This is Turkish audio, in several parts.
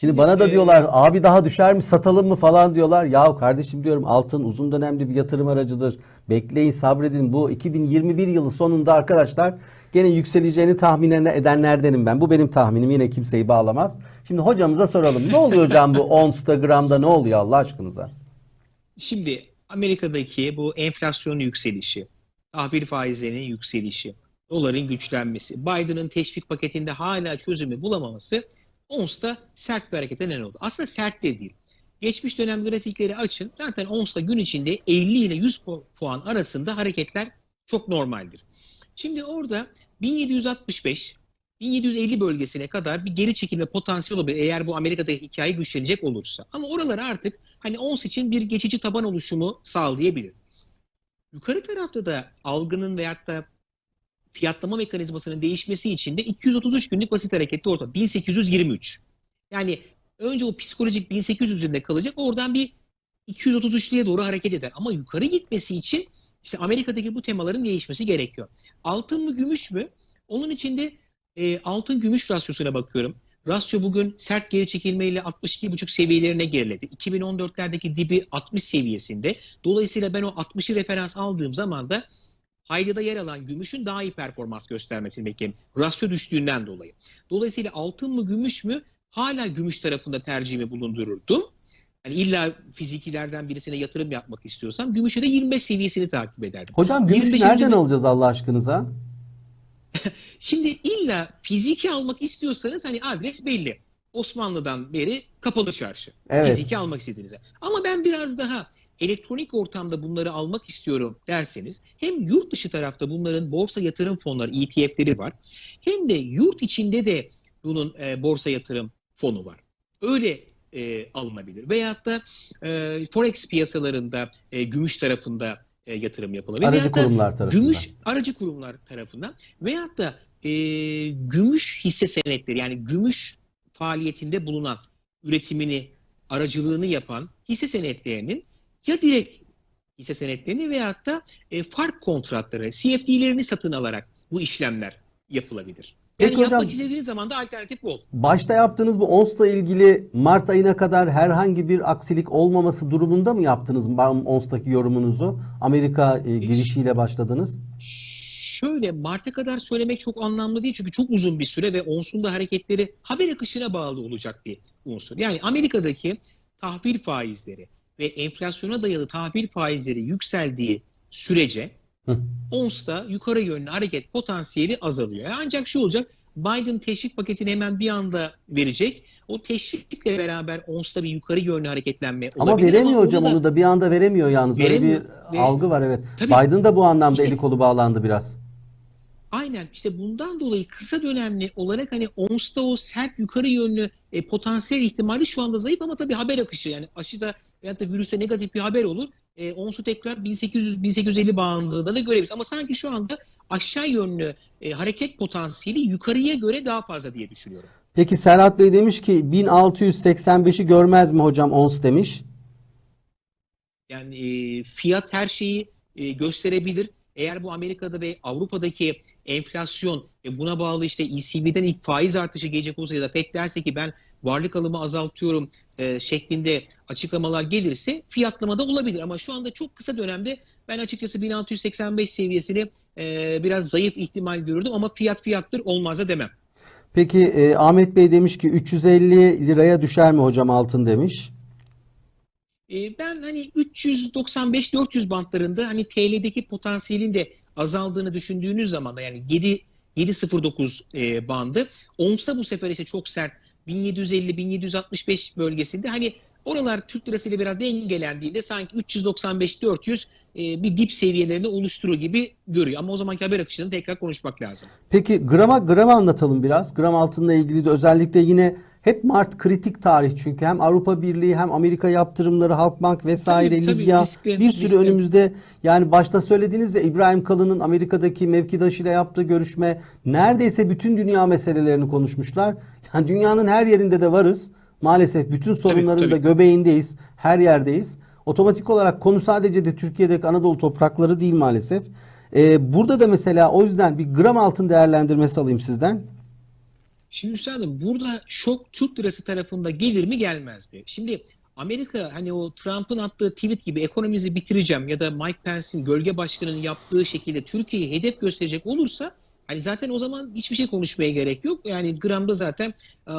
Şimdi bana da diyorlar abi daha düşer mi satalım mı falan diyorlar. Ya kardeşim diyorum altın uzun dönemli bir yatırım aracıdır. Bekleyin sabredin bu 2021 yılı sonunda arkadaşlar gene yükseleceğini tahmin edenlerdenim ben. Bu benim tahminim yine kimseyi bağlamaz. Şimdi hocamıza soralım. Ne oluyor hocam bu onsta gramda ne oluyor Allah aşkınıza? Şimdi Amerika'daki bu enflasyonun yükselişi, tahvil faizlerinin yükselişi, doların güçlenmesi, Biden'ın teşvik paketinde hala çözümü bulamaması ONS'ta sert bir harekete neden oldu. Aslında sert de değil. Geçmiş dönem grafikleri açın. Zaten ONS'ta gün içinde 50 ile 100 pu- puan arasında hareketler çok normaldir. Şimdi orada 1765 1750 bölgesine kadar bir geri çekilme potansiyeli olabilir eğer bu Amerika'daki hikaye güçlenecek olursa. Ama oralara artık hani ons için bir geçici taban oluşumu sağlayabilir. Yukarı tarafta da algının veyahut da fiyatlama mekanizmasının değişmesi için de 233 günlük basit hareketli orta 1823. Yani önce o psikolojik 1800 üzerinde kalacak oradan bir 233'lüye doğru hareket eder. Ama yukarı gitmesi için işte Amerika'daki bu temaların değişmesi gerekiyor. Altın mı gümüş mü? Onun içinde e, altın gümüş rasyosuna bakıyorum. Rasyo bugün sert geri çekilmeyle 62,5 seviyelerine geriledi. 2014'lerdeki dibi 60 seviyesinde. Dolayısıyla ben o 60'ı referans aldığım zaman da Hayda'da yer alan gümüşün daha iyi performans göstermesini beklerim. Rasyo düştüğünden dolayı. Dolayısıyla altın mı gümüş mü hala gümüş tarafında tercihimi bulundururdum. Yani illa fizikilerden birisine yatırım yapmak istiyorsam gümüşe de 25 seviyesini takip ederdim. Hocam gümüşü 25. nereden alacağız Allah aşkınıza? Şimdi illa fiziki almak istiyorsanız hani adres belli. Osmanlı'dan beri kapalı çarşı. Evet. Fiziki almak istediğinizde. Ama ben biraz daha elektronik ortamda bunları almak istiyorum derseniz hem yurt dışı tarafta bunların borsa yatırım fonları ETF'leri var. Hem de yurt içinde de bunun e, borsa yatırım fonu var. Öyle e, alınabilir. Veyahut da e, forex piyasalarında e, gümüş tarafında e, yatırım yapılabilir. Aracı Veyahut kurumlar tarafından. Gümüş aracı kurumlar tarafından veyahut da e, gümüş hisse senetleri yani gümüş faaliyetinde bulunan üretimini, aracılığını yapan hisse senetlerinin ya direkt hisse senetlerini veyahut da e, fark kontratları, CFD'lerini satın alarak bu işlemler yapılabilir. Yani Peki hocam- yapmak istediğiniz zaman da alternatif bol. Başta yaptığınız bu ONS'la ilgili Mart ayına kadar herhangi bir aksilik olmaması durumunda mı yaptınız ONS'taki yorumunuzu? Amerika e, girişiyle başladınız. Şöyle Mart'a kadar söylemek çok anlamlı değil çünkü çok uzun bir süre ve onsun da hareketleri haber akışına bağlı olacak bir unsur. Yani Amerika'daki tahvil faizleri ve enflasyona dayalı tahvil faizleri yükseldiği sürece. ONS'ta yukarı yönlü hareket potansiyeli azalıyor. Ancak şu olacak Biden teşvik paketini hemen bir anda verecek. O teşvikle beraber ONS'ta bir yukarı yönlü hareketlenme Ama olabilir. veremiyor onu hocam da- onu da bir anda veremiyor yalnız. Böyle bir Veremiyor, veremiyor. algı var evet. Tabii. Biden da bu anlamda İşte- eli kolu bağlandı biraz. Aynen işte bundan dolayı kısa dönemli olarak hani ONS'ta o sert yukarı yönlü e, potansiyel ihtimali şu anda zayıf ama tabii haber akışı yani aşıda veyahut da virüste negatif bir haber olur. E, ONS'u tekrar 1800-1850 bandında da görebiliriz. Ama sanki şu anda aşağı yönlü e, hareket potansiyeli yukarıya göre daha fazla diye düşünüyorum. Peki Serhat Bey demiş ki 1685'i görmez mi hocam ONS demiş. Yani e, fiyat her şeyi e, gösterebilir. Eğer bu Amerika'da ve Avrupa'daki enflasyon ve buna bağlı işte ECB'den ilk faiz artışı gelecek olsa ya da FED derse ki ben varlık alımı azaltıyorum e, şeklinde açıklamalar gelirse fiyatlamada olabilir. Ama şu anda çok kısa dönemde ben açıkçası 1685 seviyesini e, biraz zayıf ihtimal görürdüm ama fiyat fiyattır olmaz da demem. Peki e, Ahmet Bey demiş ki 350 liraya düşer mi hocam altın demiş. E, Ben hani 395-400 bantlarında hani TL'deki potansiyelin de azaldığını düşündüğünüz zaman da yani 7 7.09 e, bandı. Onsa bu sefer ise çok sert 1750-1765 bölgesinde hani oralar Türk lirasıyla biraz dengelendiğinde sanki 395-400 e, bir dip seviyelerini oluşturur gibi görüyor. Ama o zamanki haber akışını tekrar konuşmak lazım. Peki grama grama anlatalım biraz. Gram altınla ilgili de özellikle yine hep Mart kritik tarih çünkü hem Avrupa Birliği hem Amerika yaptırımları, Halkbank vesaire, Tabii, tabii, Libya riskli, bir sürü riskli. önümüzde yani başta söylediğiniz ya İbrahim Kalın'ın Amerika'daki mevkidaşıyla yaptığı görüşme neredeyse bütün dünya meselelerini konuşmuşlar. Yani dünyanın her yerinde de varız. Maalesef bütün sorunların da tabii. göbeğindeyiz. Her yerdeyiz. Otomatik olarak konu sadece de Türkiye'deki Anadolu toprakları değil maalesef. Ee, burada da mesela o yüzden bir gram altın değerlendirmesi alayım sizden. Şimdi üstadım burada şok Türk lirası tarafında gelir mi gelmez mi? Şimdi Amerika hani o Trump'ın attığı tweet gibi ekonomimizi bitireceğim ya da Mike Pence'in gölge başkanının yaptığı şekilde Türkiye'yi hedef gösterecek olursa hani zaten o zaman hiçbir şey konuşmaya gerek yok. Yani gramda zaten e,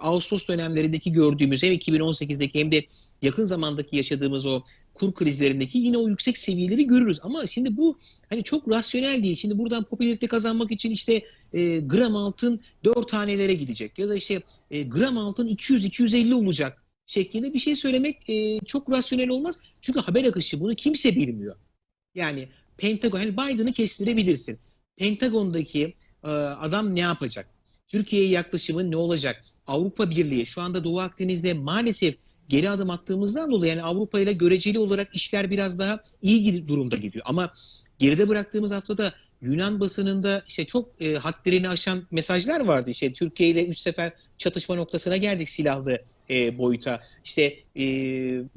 Ağustos dönemlerindeki gördüğümüz hem 2018'deki hem de yakın zamandaki yaşadığımız o kur krizlerindeki yine o yüksek seviyeleri görürüz. Ama şimdi bu hani çok rasyonel değil. Şimdi buradan popülarite kazanmak için işte e, gram altın 4 hanelere gidecek ya da işte e, gram altın 200-250 olacak şeklinde bir şey söylemek e, çok rasyonel olmaz. Çünkü haber akışı bunu kimse bilmiyor. Yani Pentagon, hani Biden'ı kestirebilirsin. Pentagon'daki e, adam ne yapacak? Türkiye'ye yaklaşımı ne olacak? Avrupa Birliği şu anda Doğu Akdeniz'de maalesef geri adım attığımızdan dolayı yani Avrupa ile göreceli olarak işler biraz daha iyi durumda gidiyor. Ama geride bıraktığımız haftada Yunan basınında işte çok e, hadlerini aşan mesajlar vardı. İşte Türkiye ile üç sefer çatışma noktasına geldik silahlı e, boyuta. İşte e,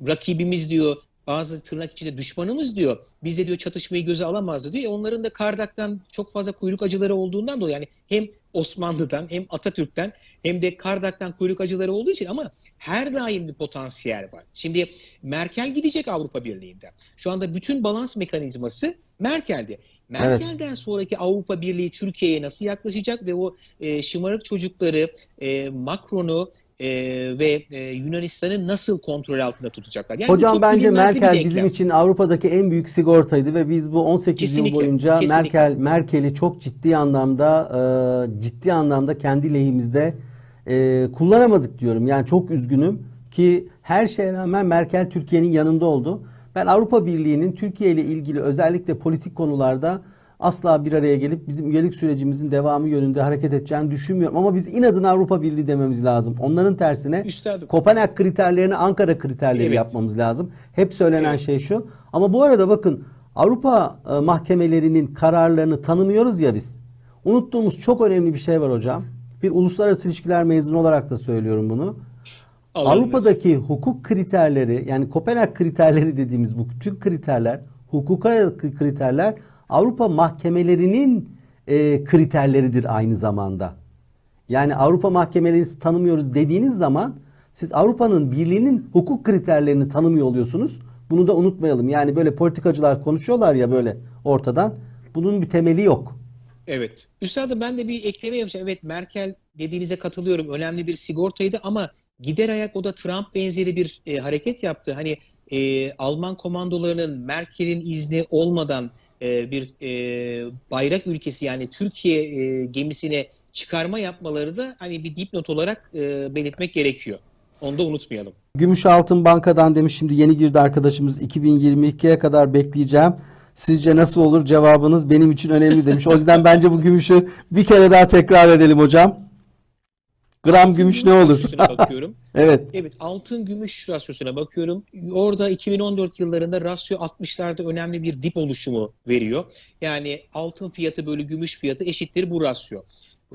rakibimiz diyor bazı tırnak içinde düşmanımız diyor. Biz de diyor çatışmayı göze alamazdı diyor. E, onların da Kardak'tan çok fazla kuyruk acıları olduğundan dolayı yani hem Osmanlı'dan hem Atatürk'ten hem de Kardak'tan kuyruk acıları olduğu için ama her daim bir potansiyel var. Şimdi Merkel gidecek Avrupa Birliği'nden. Şu anda bütün balans mekanizması Merkel'de. Merkel'den sonraki Avrupa Birliği Türkiye'ye nasıl yaklaşacak ve o e, şımarık çocukları e, Macron'u e, ve e, Yunanistan'ı nasıl kontrol altında tutacaklar? Yani Hocam bence Merkel denklem. bizim için Avrupa'daki en büyük sigortaydı ve biz bu 18 Kesinlikle, yıl boyunca kesinlikle. Merkel Merkel'i çok ciddi anlamda e, ciddi anlamda kendi lehimizde e, kullanamadık diyorum. Yani çok üzgünüm ki her şeye rağmen Merkel Türkiye'nin yanında oldu. Ben Avrupa Birliği'nin Türkiye ile ilgili özellikle politik konularda asla bir araya gelip bizim üyelik sürecimizin devamı yönünde hareket edeceğini düşünmüyorum. Ama biz inadına Avrupa Birliği dememiz lazım. Onların tersine Üstadım. Kopenhag kriterlerini Ankara kriterleri Evet. yapmamız lazım. Hep söylenen Evet. şey şu. Ama bu arada bakın Avrupa e, mahkemelerinin kararlarını tanımıyoruz ya biz. Unuttuğumuz çok önemli bir şey var hocam. Bir uluslararası ilişkiler mezunu olarak da söylüyorum bunu. Alınmaz. Avrupa'daki hukuk kriterleri yani Kopenhag kriterleri dediğimiz bu tüm kriterler, hukuka kriterler Avrupa mahkemelerinin e, kriterleridir aynı zamanda. Yani Avrupa mahkemelerini tanımıyoruz dediğiniz zaman siz Avrupa'nın birliğinin hukuk kriterlerini tanımıyor oluyorsunuz. Bunu da unutmayalım. Yani böyle politikacılar konuşuyorlar ya böyle ortadan. Bunun bir temeli yok. Evet. Üstadım ben de bir ekleme yapacağım. Evet Merkel dediğinize katılıyorum. Önemli bir sigortaydı ama gider ayak o da Trump benzeri bir e, hareket yaptı. Hani e, Alman komandolarının Merkel'in izni olmadan e, bir e, bayrak ülkesi yani Türkiye e, gemisine çıkarma yapmaları da hani bir dipnot olarak belirtmek gerekiyor. Onu da unutmayalım. Gümüş Altın Banka'dan demiş şimdi yeni girdi arkadaşımız 2022'ye kadar bekleyeceğim. Sizce nasıl olur cevabınız benim için önemli demiş. O yüzden bence bu gümüşü bir kere daha tekrar edelim hocam. Gram gümüş ne olur? Bakıyorum. evet. Evet altın gümüş rasyosuna bakıyorum. Orada 2014 yıllarında rasyo 60'larda önemli bir dip oluşumu veriyor. Yani altın fiyatı bölü gümüş fiyatı eşittir bu rasyo.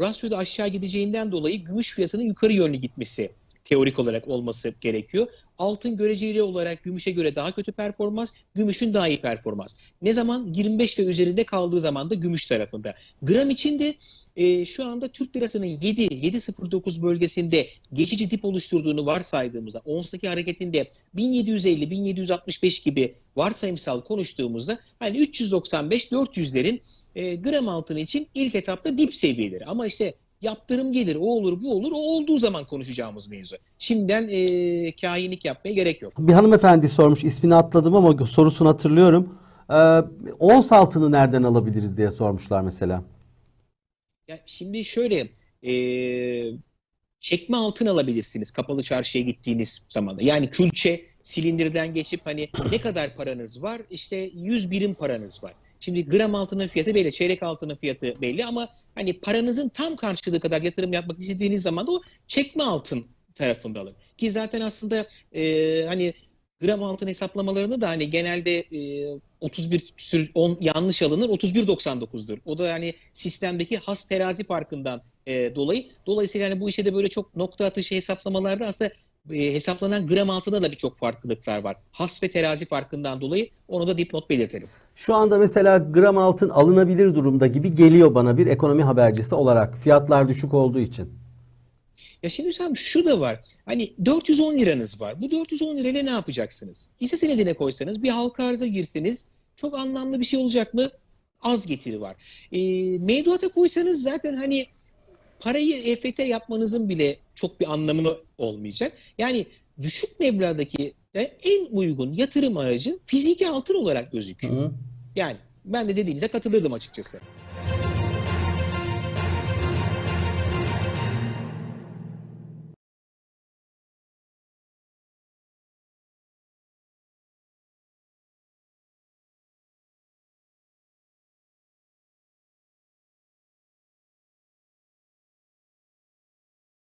Rasyoda aşağı gideceğinden dolayı gümüş fiyatının yukarı yönlü gitmesi teorik olarak olması gerekiyor. Altın göreceli olarak gümüşe göre daha kötü performans, gümüşün daha iyi performans. Ne zaman 25 ve üzerinde kaldığı zaman da gümüş tarafında. Gram için de e, şu anda Türk lirasının 7 7.09 bölgesinde geçici dip oluşturduğunu varsaydığımızda onsdaki hareketinde 1750 1765 gibi varsayımsal konuştuğumuzda hani 395 400'lerin e, gram altın için ilk etapta dip seviyeleri. Ama işte yaptırım gelir, o olur, bu olur. O olduğu zaman konuşacağımız mevzu. Şimdiden e, kahinlik yapmaya gerek yok. Bir hanımefendi sormuş ismini atladım ama sorusunu hatırlıyorum. Ee, ons altını nereden alabiliriz diye sormuşlar mesela. Ya şimdi şöyle e, çekme altın alabilirsiniz kapalı çarşıya gittiğiniz zaman. da. Yani külçe silindirden geçip hani ne kadar paranız var? İşte 100 birim paranız var. Şimdi gram altının fiyatı belli, çeyrek altının fiyatı belli ama hani paranızın tam karşılığı kadar yatırım yapmak istediğiniz zaman da o çekme altın tarafında alın. Ki zaten aslında e, hani gram altın hesaplamalarını da hani genelde e, 31 sür- on, yanlış alınır 31.99'dur. O da yani sistemdeki has terazi farkından e, dolayı. Dolayısıyla hani bu işe de böyle çok nokta atışı hesaplamalarda aslında e, hesaplanan gram altında da birçok farklılıklar var. Has ve terazi farkından dolayı onu da dipnot belirtelim. Şu anda mesela gram altın alınabilir durumda gibi geliyor bana bir ekonomi habercisi olarak fiyatlar düşük olduğu için. Ya şimdi Hüsam şu da var. Hani 410 liranız var. Bu 410 lirayla ne yapacaksınız? Hisse senedine koysanız bir halka arıza girseniz çok anlamlı bir şey olacak mı? Az getiri var. E, mevduata koysanız zaten hani parayı EFT yapmanızın bile çok bir anlamı olmayacak. Yani düşük meblağdaki en uygun yatırım aracı fiziki altın olarak gözüküyor. Hı. Yani ben de dediğinize katılırdım açıkçası.